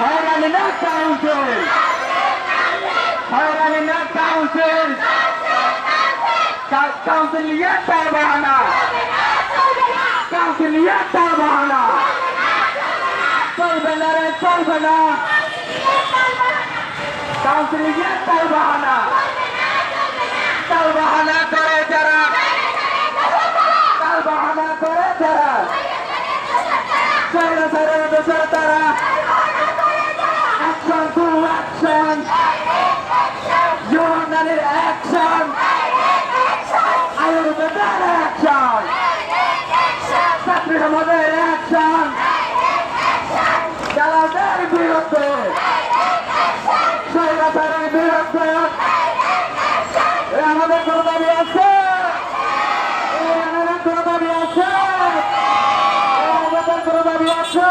হয়রানি না কাউন্সিল হয়রানি না কাউন্সিল কাউন্সিল নিয়ে তার বাহানা কাউন্সিল নিয়ে তার বাহানা চলবে না রে চলবে না কাউন্সিল নিয়ে তার বাহানা তার বাহানা করে যারা তার বাহানা করে যারা China সারা দেশের তারা সমাজের অ্যাকশন চালাদের বিরুদ্ধে। স্বৈরাচারের বিরুদ্ধে। আমাদের দাবি আছে? আমাদের আছে? আমাদের আছে?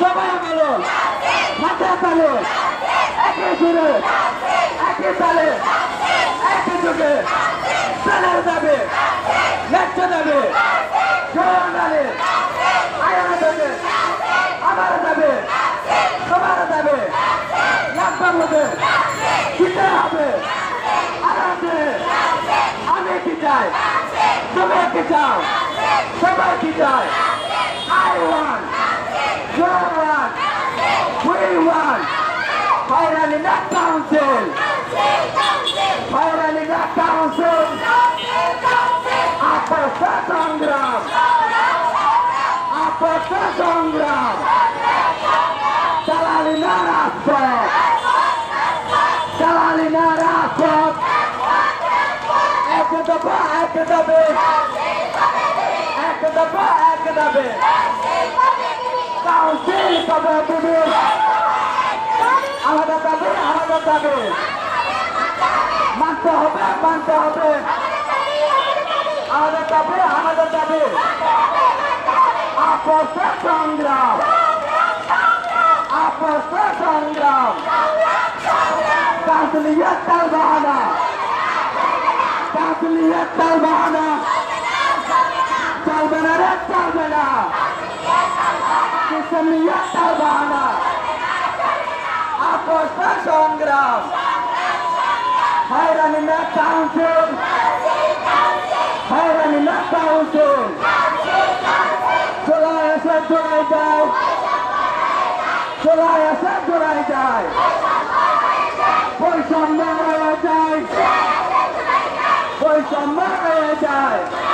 সবাই বলো মাথা তালে একই সুরে একই তালে একই যুগে তালের দাবি জোর দাবি আয়ার দাবি আমার দাবি সবার দাবি লাগবে হবে দিতে হবে আরামে আমি কি চাই? তুমি কি চাও? সবাই কি চায়? I want, you want, we want হয়রানি না কাউন্সিল হয়রানি না কাউন্সিল আপস সংগ্রাম। দালালি না রাজপথ। দালালি না রাজপথ। এক দফা, এক দাবে এক দফা, এক দাবে কাউন্সিল কবে দিবে আমাদের দাবি আমাদের দাবি মানতে হবে মানতে হবে। আমাদের দাবি আমাদের দাবি আপস সংগ্রাম আপস সংগ্রাম কাউন্সিলিয়ত তার বাহানা কাউন্সিলিয়ত তার বাহানা চলবে না রে চলবে না কিসমিয়ত তার বাহানা আপস সংগ্রাম হয়রানি না কাউন্সিল হয়রানি না কাউন্সিল এসে জোড়াই যায় চলে এসে জোড়াই যায় বৈষম্য হয়ে যায় বৈষম্য হয়ে যায়